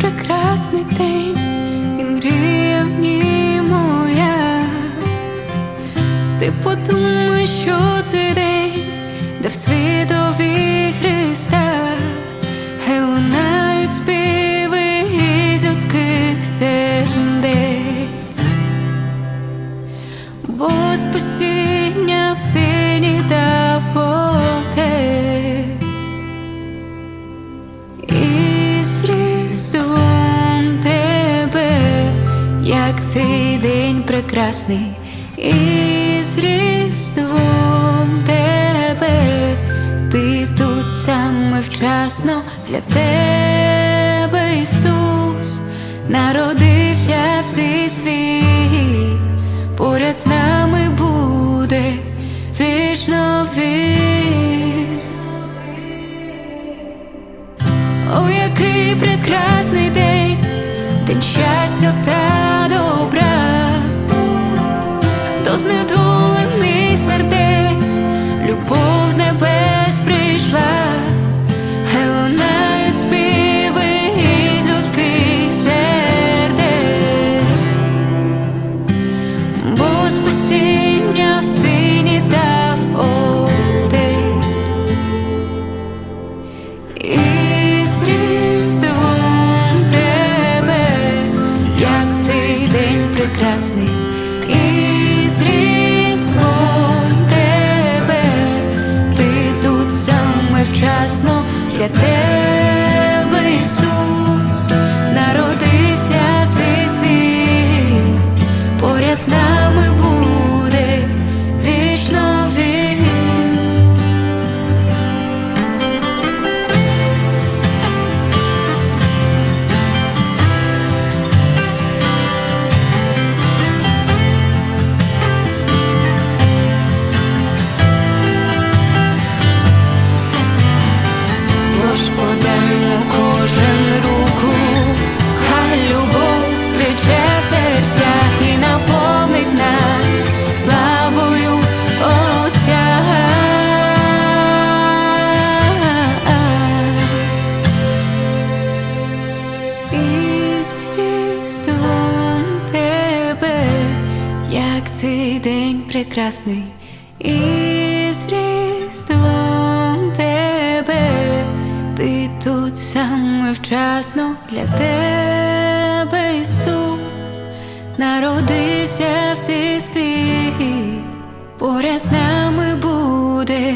прекрасний день, і мрія в ній моя. Ти подумай, що цей день, де в світові Христа, хай лунають співи із людських сердець, бо спасіння в цей день прекрасний, і з Різдвом тебе, ти тут саме вчасно. Для тебе, Ісус, народився в цей світ, поряд з нами буде вічно він. О, який прекрасний день, день щастя до сердець, любов з небес прийшла, хай лунають співи із людських сердець, бо спасіння в сині дав з Різдвом тебе, як цей день прекрасний, вчасно для цей день прекрасний, і Різдвом тебе, ти тут саме вчасно для тебе, Ісус, народився в цей світ, поряд з нами буде